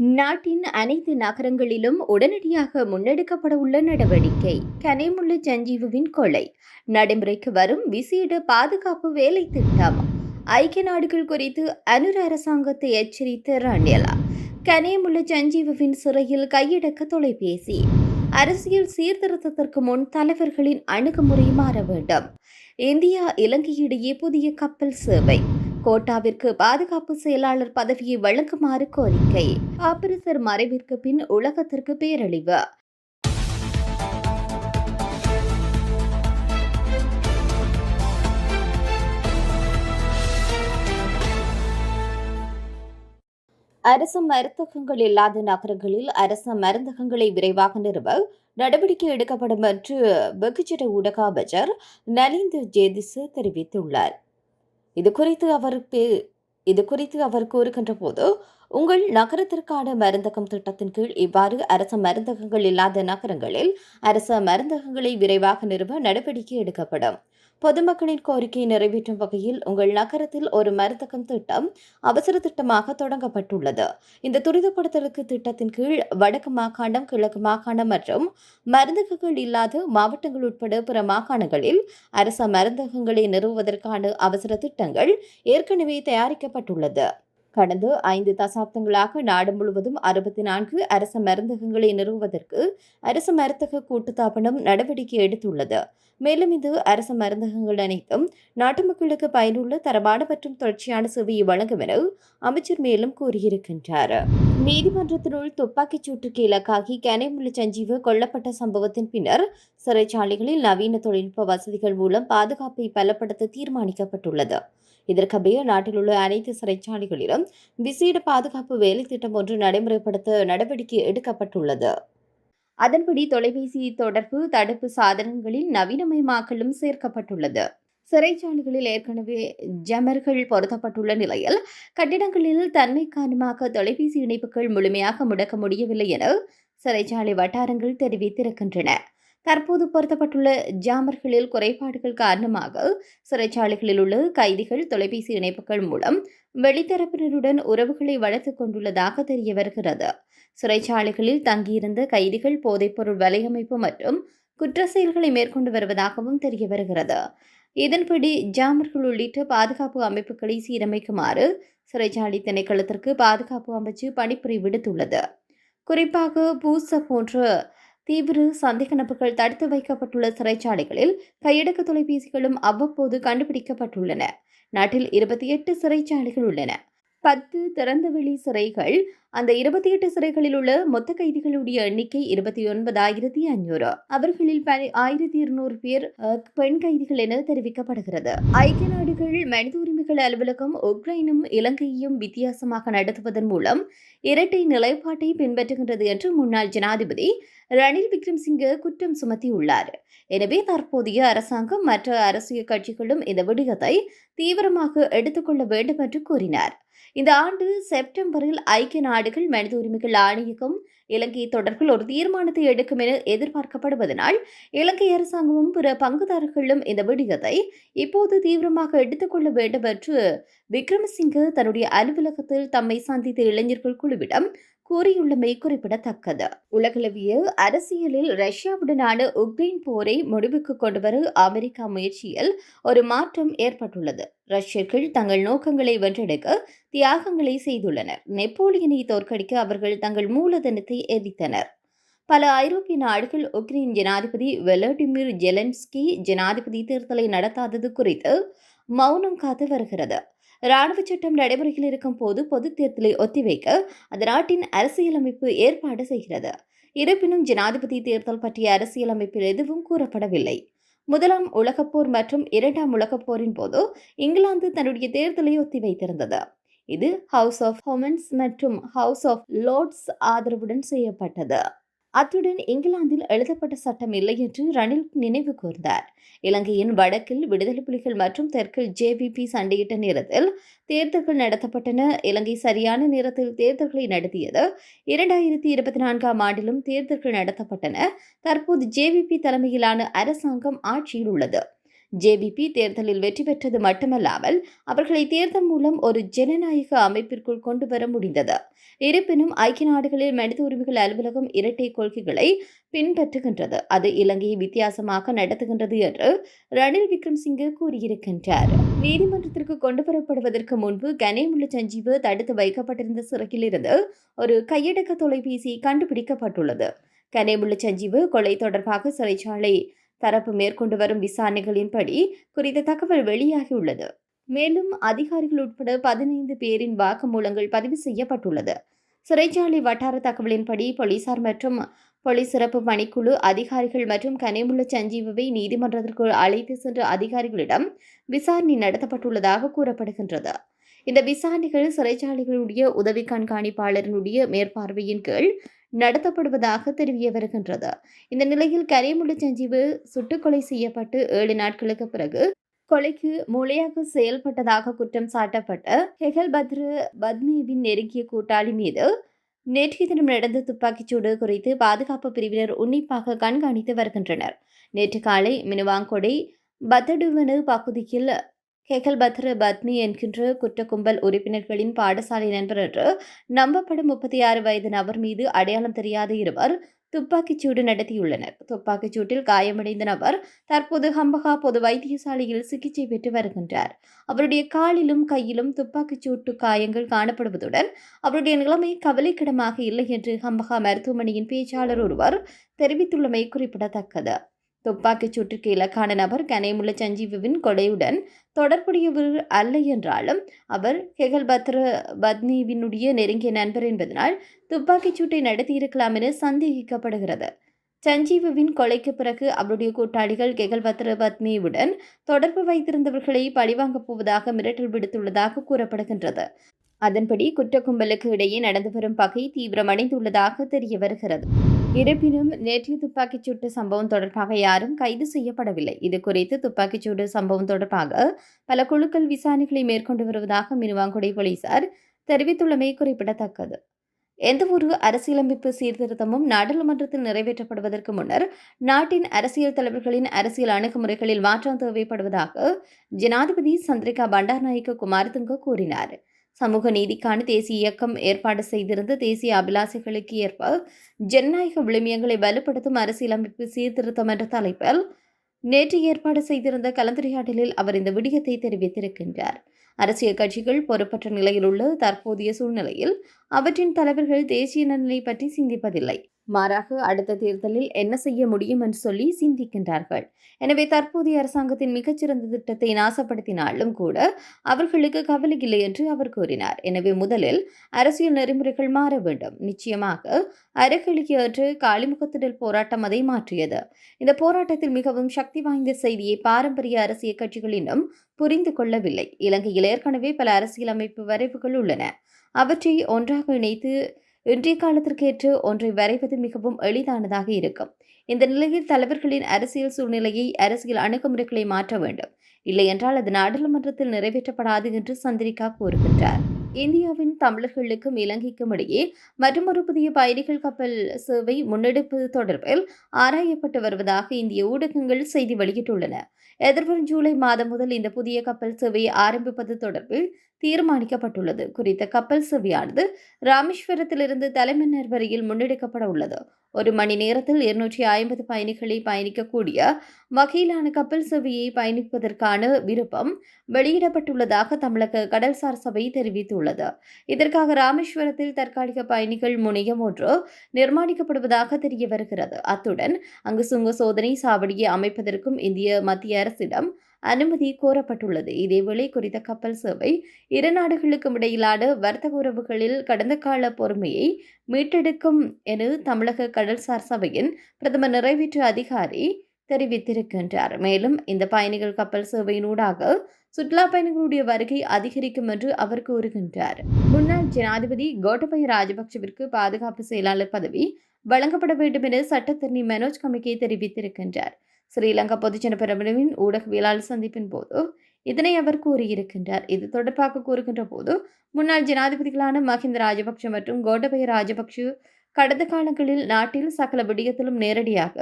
நாட்டின் அனைத்து நகரங்களிலும் உடனடியாக முன்னெடுக்கப்பட உள்ள நடவடிக்கை. கனேமுள்ள சஞ்சீவுவின் கொலை. நடைமுறைக்கு வரும் விசேட பாதுகாப்பு வேலை திட்டம். ஐக்கிய நாடுகள் குறித்து அனுர் அரசாங்கத்தை எச்சரித்த ரணிலா. கனேமுள்ள சஞ்சீவுவின் சிறையில் கையடக்க தொலைபேசி. அரசியல் சீர்திருத்தத்திற்கு முன் தலைவர்களின் அணுகுமுறை மாற வேண்டும். இந்தியா இலங்கையிடையே புதிய கப்பல் சேவை. கோட்டாவிற்கு பாதுகாப்பு செயலாளர் பதவியை வழங்குமாறு கோரிக்கை. ஆபரிசர் மறைவிற்கு பின் உலகத்திற்கு பேரழிவு. அரசு மருந்தகங்கள் இல்லாத நகரங்களில் அரசு மருந்தகங்களை விரைவாக நிறுவ நடவடிக்கை எடுக்கப்படும் என்று வெகுஜன ஊடக அமைச்சர் நலிந்து ஜேதிசு தெரிவித்துள்ளார். இது குறித்து அவருக்கு இது குறித்து அவர் கூறுகின்ற போது உங்கள் நகரத்திற்கான மருந்தகம் திட்டத்தின் கீழ் இவ்வாறு அரச மருந்தகங்கள் இல்லாத நகரங்களில் அரச மருந்தகங்களை விரைவாக நிறுவ நடவடிக்கை எடுக்கப்படும். பொதுமக்களின் கோரிக்கையை நிறைவேற்றும் வகையில் உங்கள் நகரத்தில் ஒரு மருந்தகம் திட்டம் அவசர திட்டமாக தொடங்கப்பட்டுள்ளது. இந்த துரிதப்படுத்தலுக்கு திட்டத்தின் கீழ் வடக்கு மாகாணம் கிழக்கு மாகாணம் மற்றும் மருந்தகங்கள் இல்லாத மாவட்டங்கள் உட்பட பிற மாகாணங்களில் அரச மருந்தகங்களை நிறுவுவதற்கான அவசர திட்டங்கள் ஏற்கனவே தயாரிக்கப்பட்டுள்ளது. கடந்த ஐந்து தசாப்தங்களாக நாடு முழுவதும் அறுபத்தி நான்கு அரச மருந்தகங்களை நிறுவுவதற்கு அரசு மருந்தக கூட்டுத்தாபனம் நடவடிக்கை எடுத்துள்ளது. மேலும் இது அரச மருந்தகங்கள் அனைத்தும் நாட்டு மக்களுக்கு பயனுள்ள தரமான மற்றும் தொடர்ச்சியான சேவையை வழங்கும் என அமைச்சர் மேலும் கூறியிருக்கின்றார். நீதிமன்றத்தினுள் துப்பாக்கிச் சூட்டுக்கு இலக்காகி கனைமுள்ள சஞ்சீவு கொல்லப்பட்ட சம்பவத்தின் பின்னர் சிறைச்சாலைகளில் நவீன தொழில்நுட்ப வசதிகள் மூலம் பாதுகாப்பை பலப்படுத்த தீர்மானிக்கப்பட்டுள்ளது. இதற்கமைய நாட்டில் உள்ள அனைத்து சிறைச்சாலைகளிலும் விசேட பாதுகாப்பு வேலை திட்டம் ஒன்று நடைமுறைப்படுத்த நடவடிக்கை எடுக்கப்பட்டுள்ளது. அதன்படி தொலைபேசி தொடர்பு தடுப்பு சாதனங்களில் நவீனமயமாக்கலும் சேர்க்கப்பட்டுள்ளது. சிறைச்சாலைகளில் ஏற்கனவே ஜமர்கள் பொருத்தப்பட்டுள்ள நிலையில் கட்டிடங்களில் தன்மை காரணமாக தொலைபேசி இணைப்புகள் முழுமையாக முடக்க முடியவில்லை என சிறைச்சாலை வட்டாரங்கள் தெரிவித்திருக்கின்றன. தற்போது பொருத்தப்பட்டுள்ள ஜாமர்களில் குறைபாடுகள் காரணமாக சிறைச்சாலைகளில் உள்ள கைதிகள் தொலைபேசி இணைப்புகள் மூலம் வெளித்தரப்பினருடன் உறவுகளை வளர்த்துக் கொண்டுள்ளதாக தெரிய வருகிறது. சிறைச்சாலைகளில் தங்கியிருந்த கைதிகள் போதைப்பொருள் வலையமைப்பு மற்றும் குற்ற செயல்களை மேற்கொண்டு வருவதாகவும் தெரிய வருகிறது. இதன்படி ஜாமர்கள் உள்ளிட்ட பாதுகாப்பு அமைப்புகளை சீரமைக்குமாறு சிறைச்சாலை திணைக்களத்திற்கு பாதுகாப்பு அமைச்சு பணிப்புரை விடுத்துள்ளது குறிப்பாக பூச போன்ற தீவிர சந்தேக நபர்கள் தடுத்து வைக்கப்பட்டுள்ள சிறைச்சாலைகளில் கையடக்க தொலைபேசிகளும் அவ்வப்போது கண்டுபிடிக்கப்பட்டுள்ளன. நாட்டில் இருபத்தி எட்டு சிறைச்சாலைகள் உள்ளன. பத்து திறந்தவெளி சிறைகள் அந்த இருபத்தி எட்டு சிறைகளில் உள்ள மொத்த கைதிகளுடைய எண்ணிக்கை இருபத்தி ஒன்பதாயிரத்தி ஐநூறு. அவர்களில் ஆயிரத்தி இருநூறு பேர் பெண் கைதிகள் என தெரிவிக்கப்படுகிறது. ஐக்கிய நாடுகள் மனித உரிமைகள் அலுவலகம் உக்ரைனும் இலங்கையையும் வித்தியாசமாக நடத்துவதன் மூலம் இரட்டை நிலைப்பாட்டை பின்பற்றுகின்றது என்று முன்னாள் ஜனாதிபதி ரணில் விக்ரம்சிங்கே குற்றம் சுமத்தியுள்ளார். எனவே தற்போதைய அரசாங்கம் மற்ற அரசியல் கட்சிகளும் இந்த விடயத்தை தீவிரமாக எடுத்துக்கொள்ள வேண்டும் என்று கூறினார். இந்த ஆண்டு செப்டம்பரில் ஐக்கிய நாடுகள் மனித உரிமைகள் ஆணையகம் இலங்கை தொடர்பில் ஒரு தீர்மானத்தை எடுக்கும் என எதிர்பார்க்கப்படுவதனால் இலங்கை அரசாங்கமும் பிற பங்குதாரர்களும் இந்த விடயத்தை இப்போது தீவிரமாக எடுத்துக்கொள்ள வேண்டும் என்று விக்ரமசிங்க தன்னுடைய அலுவலகத்தில் தம்மை சந்தித்த இளைஞர்கள் குழுவிடம் கூறியுள்ளமை குறிப்பிடத்தக்கது. உலகளவிய அரசியலில் ரஷ்யாவுடனான உக்ரைன் போரை முடிவுக்கு கொண்டுவர அமெரிக்கா முயற்சியில் ஒரு மாற்றம் ஏற்பட்டுள்ளது. ரஷ்யர்கள் தங்கள் நோக்கங்களை வென்றெடுக்க தியாகங்களை செய்துள்ளனர். நெப்போலியனை தோற்கடிக்க அவர்கள் தங்கள் மூலதனத்தை எரித்தனர். பல ஐரோப்பிய நாடுகள் உக்ரைன் ஜனாதிபதி வெலடிமிர் ஜெலன்ஸ்கி ஜனாதிபதி தேர்தலை நடத்தாதது குறித்து மௌனம் காத்து வருகிறது. ராணுவ சட்டம் நடைமுறையில் இருக்கும் போது பொது தேர்தலை ஒத்திவைக்க அந்த நாட்டின் அரசியலமைப்பு ஏற்பாடு செய்கிறது. இருப்பினும் ஜனாதிபதி தேர்தல் பற்றிய அரசியலமைப்பில் எதுவும் கூறப்படவில்லை. முதலாம் உலகப்போர் மற்றும் இரண்டாம் உலகப்போரின் போது இங்கிலாந்து தன்னுடைய தேர்தலை ஒத்திவைத்திருந்தது. இது ஹவுஸ் ஆஃப் ஹொமன்ஸ் மற்றும் ஹவுஸ் ஆஃப் லோர்ட்ஸ் ஆதரவுடன் செய்யப்பட்டது. அத்துடன் இங்கிலாந்தில் எழுதப்பட்ட சட்டம் இல்லை என்று ரணில் நினைவு கூர்ந்தார். இலங்கையின் வடக்கில் விடுதலை புலிகள் மற்றும் தெற்கில் ஜேவிபி சண்டையிட்ட நேரத்தில் தேர்தல்கள் நடத்தப்பட்டன. இலங்கை சரியான நேரத்தில் தேர்தல்களை நடத்தியது இரண்டாயிரத்தி இருபத்தி நான்காம் ஆண்டிலும் தேர்தல்கள் நடத்தப்பட்டன. தற்போது ஜேவிபி தலைமையிலான அரசாங்கம் ஆட்சியில் உள்ளது. ஜேவிபி தேர்தலில் வெற்றி பெற்றது மட்டுமல்லாமல் அவர்களை தேர்தல் மூலம் ஒரு ஜனநாயக அமைப்பிற்குள் கொண்டு வர முடிந்தது. இருப்பினும் ஐக்கிய நாடுகளில் மனித உரிமைகள் அலுவலகம் இரட்டை கொள்கைகளை பின்பற்றுகின்றது. அது இலங்கையை வித்தியாசமாக நடத்துகின்றது என்று ரணில் விக்ரம்சிங்கே கூறியிருக்கின்றார். நீதிமன்றத்திற்கு கொண்டு வரப்படுவதற்கு முன்பு கனேமுள்ள சஞ்சீவு தடுத்து வைக்கப்பட்டிருந்த சிறையிலிருந்து ஒரு கையடக்க தொலைபேசி கண்டுபிடிக்கப்பட்டுள்ளது. கனேமுள்ள சஞ்சீவு கொலை தொடர்பாக சிறைச்சாலை தரப்பு மேற்கொண்டு வரும் விசாரணைகளின்படி குறித்த தகவல் வெளியாகியுள்ளது. மேலும் அதிகாரிகள் உட்பட பதினைந்து பேரின் வாக்குமூலங்கள் பதிவு செய்யப்பட்டுள்ளது. சிறைச்சாலை வட்டார தகவலின்படி போலீசார் மற்றும் போலீஸ் சிறப்பு பணிக்குழு அதிகாரிகள் மற்றும் கனிமுள்ள சஞ்சீவை நீதிமன்றத்திற்கு அழைத்து சென்ற அதிகாரிகளிடம் விசாரணை நடத்தப்பட்டுள்ளதாக கூறப்படுகின்றது. இந்த விசாரணைகள் சிறைச்சாலைகளுடைய உதவி கண்காணிப்பாளரினுடைய மேற்பார்வையின் கீழ் நடத்தப்படுவதாக தெரிய வருகின்றது. இந்த நிலையில் கனிமுள்ள சஞ்சீவு சுட்டுக்கொலை செய்யப்பட்டு ஏழு நாட்களுக்கு பிறகு கொலைக்கு மூளையாக செயல்பட்டதாக குற்றம் சாட்டப்பட்ட ஹெகல் பத்ரு பத்மிவின் நெருங்கிய கூட்டாளி மீது நேற்றைய தினம் நடந்த துப்பாக்கிச்சூடு குறித்து பாதுகாப்பு பிரிவினர் உன்னிப்பாக கண்காணித்து வருகின்றனர். நேற்று காலை மினுவாங்கொடை பத்தடுவனு பகுதியில் ஹெகல் பத்ர பத்மி என்கின்ற குற்ற கும்பல் உறுப்பினர்களின் பாடசாலை நண்பர் என்று நம்பப்படும் முப்பத்தி ஆறு வயது நபர் மீது அடையாளம் தெரியாத இருவர் துப்பாக்கிச்சூடு நடத்தியுள்ளனர். துப்பாக்கிச்சூட்டில் காயமடைந்த நபர் தற்போது ஹம்பகா பொது வைத்தியசாலையில் சிகிச்சை பெற்று வருகின்றார். அவருடைய காலிலும் கையிலும் துப்பாக்கிச்சூட்டு காயங்கள் காணப்படுவதுடன் அவருடைய நிலைமை கவலைக்கிடமாக இல்லை என்று ஹம்பகா மருத்துவமனையின் பேச்சாளர் ஒருவர் தெரிவித்துள்ளமை குறிப்பிடத்தக்கது. துப்பாக்கிச் சூட்டிற்கு இலக்கான நபர் கனேமுள்ள சஞ்சீவுவின் கொலையுடன் தொடர்புடையவர் அல்ல என்றாலும் அவர் ஹெகல்பத்ர பத்னிவினுடைய நெருங்கிய நண்பர் என்பதனால் துப்பாக்கிச் சூட்டை நடத்தியிருக்கலாம் என சந்தேகிக்கப்படுகிறது. சஞ்சீவுவின் கொலைக்கு பிறகு அவருடைய கூட்டாளிகள் கெகல்பத்ர பத்னியுடன் தொடர்பு வைத்திருந்தவர்களை பழிவாங்கப் போவதாக மிரட்டல் விடுத்துள்ளதாக கூறப்படுகின்றது. அதன்படி குற்ற கும்பலுக்கு இடையே நடந்து வரும் பகை தீவிரமடைந்துள்ளதாக தெரிய வருகிறது. இருப்பினும் நேற்றைய துப்பாக்கிச் சூட்டு சம்பவம் தொடர்பாக யாரும் கைது செய்யப்படவில்லை. இது குறித்து துப்பாக்கிச்சூடு சம்பவம் தொடர்பாக பல குழுக்கள் விசாரணைகளை மேற்கொண்டு வருவதாக மினுவாங்குடை போலீசார் தெரிவித்துள்ளமை குறிப்பிடத்தக்கது. எந்தவொரு அரசியலமைப்பு சீர்திருத்தமும் நாடாளுமன்றத்தில் நிறைவேற்றப்படுவதற்கு முன்னர் நாட்டின் அரசியல் தலைவர்களின் அரசியல் அணுகுமுறைகளில் மாற்றம் தேவைப்படுவதாக ஜனாதிபதி சந்திரிகா பண்டார்நாயக்க குமாரதுங்க கூறினார். சமூக நீதிக்கான தேசிய இயக்கம் ஏற்பாடு செய்திருந்த தேசிய அபிலாசைகளுக்கு ஏற்ப ஜனநாயக விளிமியங்களை வலுப்படுத்தும் அரசியலமைப்பு சீர்திருத்தம் என்ற தலைப்பில் நேற்று ஏற்பாடு செய்திருந்த கலந்துரையாடலில் அவர் இந்த விடயத்தை தெரிவித்திருக்கின்றார். அரசியல் கட்சிகள் பொறுப்பற்ற நிலையில் உள்ள தற்போதைய சூழ்நிலையில் அவற்றின் தலைவர்கள் தேசிய நலனை பற்றி சிந்திப்பதில்லை. மாறாக அடுத்த தேர்தலில் என்ன செய்ய முடியும் என்று சொல்லி சிந்திக்கின்றார்கள். எனவே தற்போதைய அரசாங்கத்தின் மிகச்சிறந்த திட்டத்தை நாசப்படுத்தினாலும் கூட அவர்களுக்கு கவலை இல்லை என்று அவர் கூறினார். எனவே முதலில் அரசியல் நெறிமுறைகள் மாற வேண்டும். நிச்சயமாக அறக்கலிக்கு ஏற்று காளிமுகத்திடல் போராட்டம் அதை மாற்றியது. இந்த போராட்டத்தில் மிகவும் சக்தி வாய்ந்த செய்தியை பாரம்பரிய அரசியல் கட்சிகள் இன்னும் புரிந்து கொள்ளவில்லை. இலங்கையில் ஏற்கனவே பல அரசியலமைப்பு வரைவுகள் உள்ளன. அவற்றை ஒன்றாக இணைத்து இன்றைய காலத்திற்கேற்று ஒன்றை வரைவது மிகவும் எளிதானதாக இருக்கும். இந்த நிலையில் தலைவர்களின் அரசியல் சூழ்நிலையை அரசியல் அணுகுமுறைகளை மாற்ற வேண்டும். இல்லையென்றால் அது நாடாளுமன்றத்தில் நிறைவேற்றப்படாது என்று சந்திரிகா கூறுகின்றார். இந்தியாவின் தமிழர்களுக்கும் இலங்கைக்கும் இடையே மற்றொரு புதிய பயணிகள் கப்பல் சேவை முன்னெடுப்பது தொடர்பில் ஆராயப்பட்டு வருவதாக இந்திய ஊடகங்கள் செய்தி வெளியிட்டுள்ளன. எதிர்வரும் ஜூலை மாதம் முதல் இந்த புதிய கப்பல் சேவையை ஆரம்பிப்பது தொடர்பில் தீர்மானிக்கப்பட்டுள்ளது. குறித்த கப்பல் சேவையானது ராமேஸ்வரத்திலிருந்து தலைமன்னர் வரையில் முன்னெடுக்கப்பட உள்ளது. ஒரு மணி நேரத்தில் இருநூற்றி ஐம்பது பயணிகளை பயணிக்கக்கூடிய வகையிலான கப்பல் சேவையை பயணிப்பதற்கான விருப்பம் வெளியிடப்பட்டுள்ளதாக தமிழக கடல்சார் சபை தெரிவித்துள்ளது. இதற்காக ராமேஸ்வரத்தில் தற்காலிக பயணிகள் முனையம் ஒன்று நிர்மாணிக்கப்படுவதாக தெரிய வருகிறது. அத்துடன் அங்கு சுங்க சோதனை சாவடியை அமைப்பதற்கும் இந்திய மத்திய அரசிடம் அனுமதி கோரப்பட்டுள்ளது. இதேவேளை குறித்த கப்பல் சேவை இரு நாடுகளுக்கும் இடையிலான வர்த்தக உறவுகளில் கடந்த கால பொறுமையை மீட்டெடுக்கும் என தமிழக கடல்சார் சபையின் பிரதமர் நிறைவேற்று அதிகாரி தெரிவித்திருக்கின்றார். மேலும் இந்த பயணிகள் கப்பல் சேவையினூடாக சுற்றுலா பயணிகளுடைய வருகை அதிகரிக்கும் என்று அவர் கூறுகின்றார். முன்னாள் ஜனாதிபதி கோட்டபய ராஜபக்சவிற்கு பாதுகாப்பு செயலாளர் பதவி வழங்கப்பட வேண்டும் என சட்டத்தரணி மனோஜ் கமிக்கே தெரிவித்திருக்கின்றார். ஸ்ரீலங்கா பொதுஜன பிரபலவின் ஊடகவியலாளர் சந்திப்பின் போது இதனை அவர் கூறியிருக்கின்றார். இது தொடர்பாக கூறுகின்ற போது முன்னாள் ஜனாதிபதிகளான மஹிந்த ராஜபக்ஷ மற்றும் கோடபய ராஜபக்ஷ கடந்த காலங்களில் நாட்டில் சகல விடயத்திலும் நேரடியாக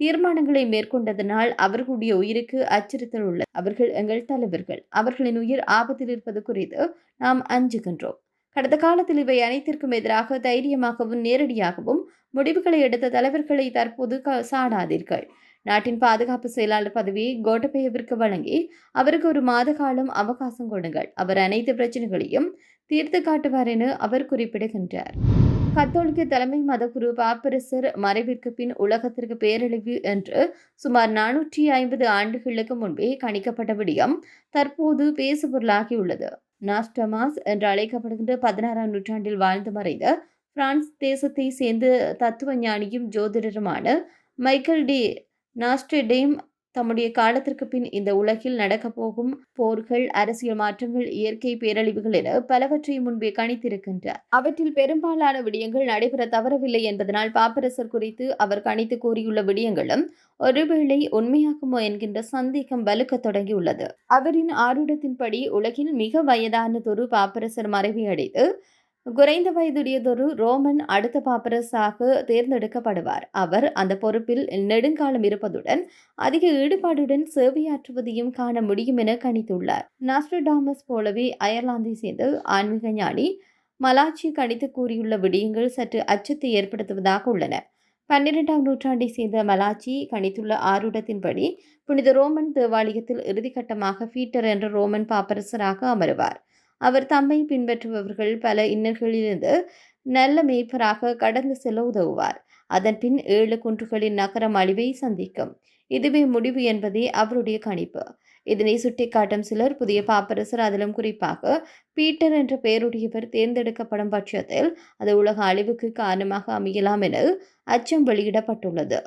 தீர்மானங்களை மேற்கொண்டதனால் அவர்களுடைய உயிருக்கு அச்சுறுத்தல் உள்ளது. அவர்கள் எங்கள் தலைவர்கள். அவர்களின் உயிர் ஆபத்தில் இருப்பது குறித்து நாம் அஞ்சுகின்றோம். கடந்த காலத்தில் இவை அனைத்திற்கும் எதிராக தைரியமாகவும் நேரடியாகவும் முடிவுகளை எடுத்த தலைவர்களை தற்போது சாடாதீர்கள். நாட்டின் பாதுகாப்பு செயலாளர் பதவியை கோட்டபயவிற்கு வழங்கி அவருக்கு ஒரு மாத காலம் அவகாசம் கொடுங்கள். அவர் அனைத்து பிரச்சனைகளையும் தீர்த்து காட்டுவார் என அவர் குறிப்பிடுகின்றார். கத்தோலிக்க தலைமை மதகுரு பாப்பரசர் மறைவிற்கு பின் உலகத்திற்கு பேரழிவு என்று சுமார் நானூற்றி ஐம்பது ஆண்டுகளுக்கு முன்பே கணிக்கப்பட்ட விடயம் தற்போது பேசுபொருளாகியுள்ளது. நாஸ்டமாஸ் என்று அழைக்கப்படுகின்ற பதினாறாம் நூற்றாண்டில் வாழ்ந்து மறைந்த பிரான்ஸ் தேசத்தை சேர்ந்த தத்துவ ஞானியும் ஜோதிடருமான மைக்கேல் டி. நாஸ்டெடேம் தம்முடைய காலத்திற்கு பின் இந்த உலகில் நடக்கப் போகும் போர்கள் அரசியல் மாற்றங்கள் இயற்கை பேரழிவுகள் என பலவற்றை முன்பே கணித்திருக்கின்றார். அவற்றில் பெரும்பாலான விடயங்கள் நடைபெற தவறவில்லை என்பதனால் பாப்பரசர் குறித்து அவர் கணித்து கூறியுள்ள விடயங்களும் ஒருவேளை உண்மையாகுமோ என்கின்ற சந்தேகம் வலுக்கத் தொடங்கியுள்ளது. அவரின் ஆருடத்தின்படி உலகில் மிக வயதானதொரு பாப்பரசர் மறைவை அடைத்து குறைந்த வயதுடையதொரு ரோமன் அடுத்த பாப்பரசாக தேர்ந்தெடுக்கப்படுவார். அவர் அந்த பொறுப்பில் நெடுங்காலம் இருப்பதுடன் அதிக ஈடுபாடுடன் சேவையாற்றுவதையும் காண முடியும் என கணித்துள்ளார். நாஸ்ட்ரடாமஸ் போலவே அயர்லாந்தை சேர்ந்த ஆன்மீக ஞானி மலாச்சி கணித்து கூறியுள்ள விடயங்கள் சற்று அச்சத்தை ஏற்படுத்துவதாக உள்ளன. பன்னிரெண்டாம் நூற்றாண்டை சேர்ந்த மலாச்சி கணித்துள்ள ஆரூடத்தின்படி புனித ரோமன் தேவாலயத்தில் இறுதிக்கட்டமாக பீட்டர் என்ற ரோமன் பாப்பரசராக அமருவார். அவர் தம்மை பின்பற்றுபவர்கள் பல இன்னல்களிலிருந்து நல்ல மேய்ப்பராக கடந்து செல்ல உதவுவார். அதன்பின் ஏழு குன்றுகளின் நகரம் அழிவை சந்திக்கும். இதுவே முடிவு என்பதே அவருடைய கணிப்பு. இதனை சுட்டிக்காட்டும் சிலர் புதிய பாப்பரசர் அதிலும் குறிப்பாக பீட்டர் என்ற பெயருடையவர் தேர்ந்தெடுக்கப்படும் பட்சத்தில் அது உலக அழிவுக்கு காரணமாக அமையலாம் என அச்சம் வெளியிடப்பட்டுள்ளது.